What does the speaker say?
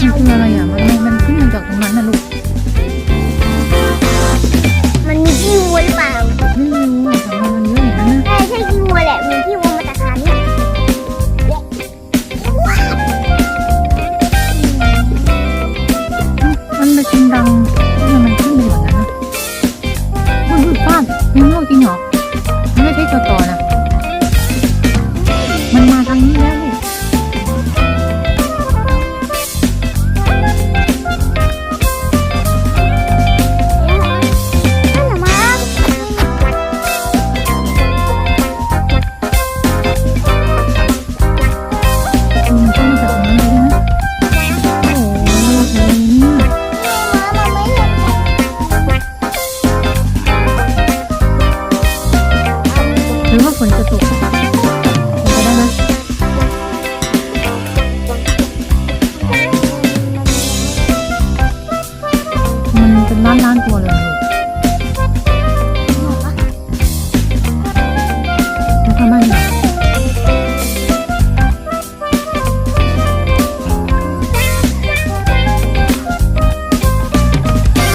มันคืออะไรอะ มันมันขึ้นมาจากตรงนั้นนะลูก มันมีขี้วัวหรือเปล่าไม่รู้อะแต่ว่มันเยอะอย่างนะ ใช่ใช่ขี้วัวแหละ มีขี้วัวมาจากขาเนี่มันเป็นชิงดังทำไมมันขึ้นไปแบบนั้นนะมันคือฟาดมันโลกจริงเหรอ มันไม่ใช่ตัวต่อนะ แล้วก็ฝนจะตกฝนจะได้ไหมมันเป็นล้านล้านตัวเลย